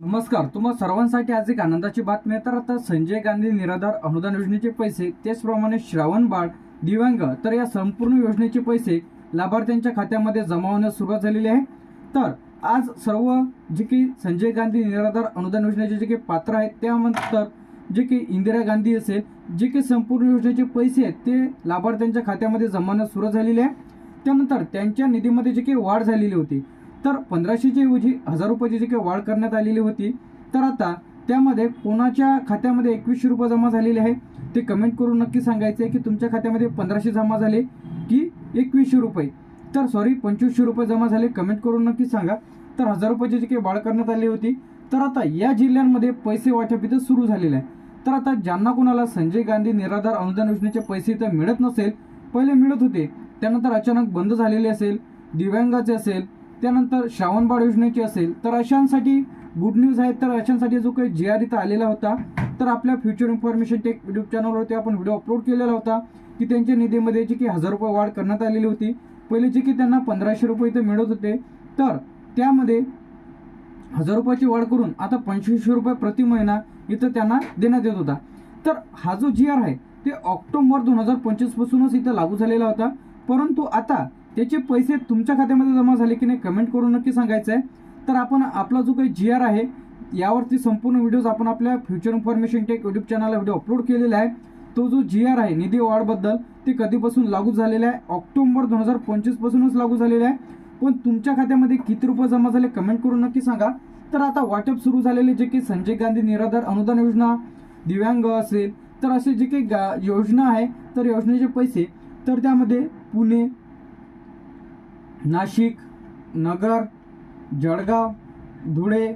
नमस्कार तुम्हा सर्वांसाठी आज एक आनंदाची बातमी आहे. तर आता संजय गांधी निराधार अनुदान योजनेचे पैसे त्याचप्रमाणे श्रावण बाळ दिव्यांग तर या संपूर्ण योजनेचे पैसे लाभार्थ्यांच्या खात्यामध्ये जमा होण्यास सुरुवात झालेली आहे. तर आज सर्व जे की संजय गांधी निराधार अनुदान योजनेचे जे काही पात्र आहेत त्यानंतर जे की इंदिरा गांधी असेल जे काही संपूर्ण योजनेचे पैसे आहेत ते लाभार्थ्यांच्या खात्यामध्ये जमा होण्यास सुरुवात झालेली आहे. त्यानंतर त्यांच्या निधीमध्ये जे काही वाढ झालेली होती. तर पंधराशेच्या ऐवजी हजार रुपयाची जी काही वाढ करण्यात आलेली होती तर आता त्यामध्ये कोणाच्या खात्यामध्ये एकवीसशे रुपये जमा झालेले आहे ते कमेंट करून नक्की सांगायचं आहे की तुमच्या खात्यामध्ये पंधराशे जमा झाले की एकवीसशे रुपये. तर सॉरी पंचवीसशे रुपये जमा झाले कमेंट करून नक्की सांगा. तर हजार रुपयाची जी काही वाढ करण्यात आली होती तर आता या जिल्ह्यांमध्ये पैसे वाटप इथं सुरू झालेलं आहे. तर आता ज्यांना कोणाला संजय गांधी निराधार अनुदान योजनेचे पैसे इथं मिळत नसेल पहिले मिळत होते त्यानंतर अचानक बंद झालेले असेल दिव्यांगाचे असेल त्यानंतर श्रावणबाळ योजनेची असेल तर अशांसाठी गुड न्यूज आहे तर अशांसाठी जो काही जी आर इथं आलेला होता तर आपल्या फ्युचर इन्फॉर्मेशन टेक यूट्यूब चॅनलवरती आपण व्हिडिओ अपलोड केलेला होता की त्यांच्या निधीमध्ये जी की हजार रुपये वाढ करण्यात आलेली होती. पहिले जे की त्यांना पंधराशे रुपये इथं मिळत होते. तर त्यामध्ये हजार रुपयाची वाढ करून आता पंचवीसशे रुपये प्रति महिना इथं त्यांना देण्यात येत होता. तर हा जो जी आर आहे ते ऑक्टोबर दोन हजार पंचवीसपासूनच इथं लागू झालेला होता. परंतु आता त्याचे पैसे तुमच्या खात्यामध्ये जमा झाले की नाही कमेंट करून नक्की सांगायचं आहे. तर आपण आपला जो काही जी आर आहे यावरती संपूर्ण व्हिडिओज आपण आपल्या फ्युचर इन्फॉर्मेशन टेक यूट्यूब चॅनलला व्हिडिओ अपलोड केलेला आहे. तो जो जी आर आहे निधी वाढबद्दल ते कधीपासून लागू झालेला आहे? ऑक्टोबर दोन हजार पंचवीसपासूनच लागू झालेला आहे. पण तुमच्या खात्यामध्ये किती रुपये जमा झाले कमेंट करून नक्की सांगा. तर आता वाटप सुरू झालेले जे की संजय गांधी निराधार अनुदान योजना दिव्यांग असेल तर असे जे काही गा योजना आहे तर योजनेचे पैसे तर त्यामध्ये पुणे नाशिक नगर जळगाव धुळे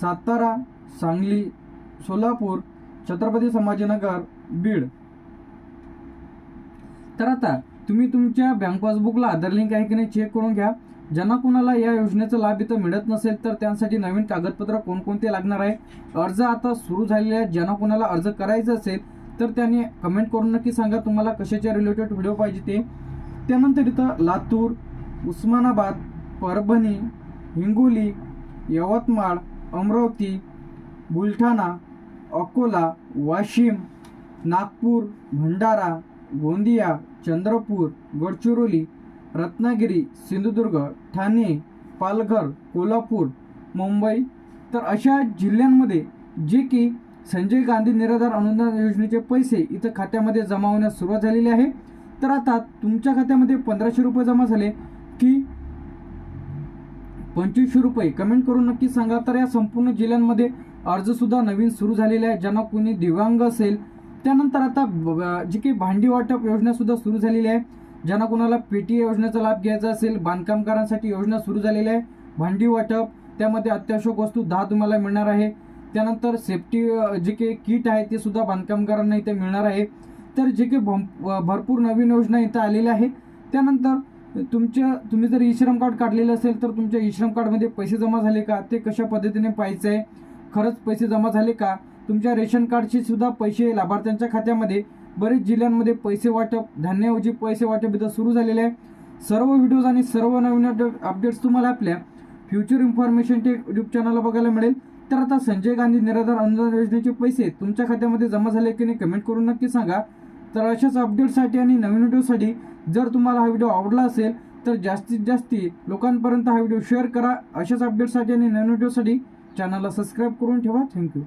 सातारा सांगली सोलापूर छत्रपती संभाजीनगर बीड. तर आता तुम्ही तुमच्या बँक पासबुकला आधार लिंक आहे की नाही चेक करून घ्या. ज्यांना कोणाला या योजनेचा लाभ इथं मिळत नसेल तर त्यांसाठी नवीन कागदपत्र कोणकोणते लागणार आहे? अर्ज आता सुरू झालेले आहेत. ज्यांना कोणाला अर्ज करायचा असेल तर त्यांनी कमेंट करून नक्की सांगा. तुम्हाला कशाच्या रिलेटेड व्हिडिओ पाहिजे ते. त्यानंतर इथं लातूर उस्मानाबाद परभणी हिंगोली यवतमाळ अमरावती बुलढाणा अकोला वाशिम नागपूर भंडारा गोंदिया चंद्रपूर गडचिरोली रत्नागिरी सिंधुदुर्ग ठाणे पालघर कोल्हापूर मुंबई. तर अशा जिल्ह्यांमध्ये जे की संजय गांधी निराधार अनुदान योजनेचे पैसे इथं खात्यामध्ये जमा होण्यास सुरुवात झालेली आहे. तर आता तुमच्या खात्यामध्ये पंधराशे रुपये जमा झाले. की पंचवीसशे रुपये. कमेंट करून नक्की सांगा. तर या संपूर्ण जिल्ह्यांमध्ये अर्जसुद्धा नवीन सुरू झालेले आहे. ज्यांना कोणी दिव्यांग असेल त्यानंतर आता ब- जी काही भांडी वाटप योजनासुद्धा सुरू झालेली आहे. ज्यांना कोणाला पेटी योजनेचा लाभ घ्यायचा असेल बांधकामकारांसाठी योजना सुरू झालेली आहे. भांडी वाटप त्यामध्ये अत्यावश्यक वस्तू दहा तुम्हाला मिळणार आहे. त्यानंतर सेफ्टी जे काही किट आहे ते सुद्धा बांधकामकारांना इथे मिळणार आहे. तर जे काही भरपूर नवीन योजना इथं आलेल्या आहे. त्यानंतर तुमच्या तुम्ही जर ई श्रम कार्ड काढलेलं असेल तर तुमच्या ई श्रम कार्डमध्ये पैसे जमा झाले का? ते कशा पद्धतीने पाहायचं आहे? खरंच पैसे जमा झाले का? तुमच्या रेशन कार्डचे सुद्धा पैसे लाभार्थ्यांच्या खात्यामध्ये बरेच जिल्ह्यांमध्ये पैसे वाटप धान्याऐवजी पैसे वाटप इथं सुरू झालेले आहे. सर्व व्हिडिओज आणि सर्व नवीन अपडेट्स तुम्हाला आपल्या फ्युचर इन्फॉर्मेशन टेक यूट्यूब चॅनलला बघायला मिळेल. तर आता संजय गांधी निराधार अनुदान योजनेचे पैसे तुमच्या खात्यामध्ये जमा झाले की नाही कमेंट करून नक्की सांगा. तर अशाच अपडेटसाठी आणि नवीन व्हिडिओसाठी जर तुम्हाला हा व्हिडिओ आवडला असेल तर जास्तीत जास्त लोकांपर्यंत हा व्हिडिओ शेअर करा. अशाच अपडेटसाठी आणि नवीन व्हिडिओसाठी चॅनलला सबस्क्राईब करून ठेवा. थँक्यू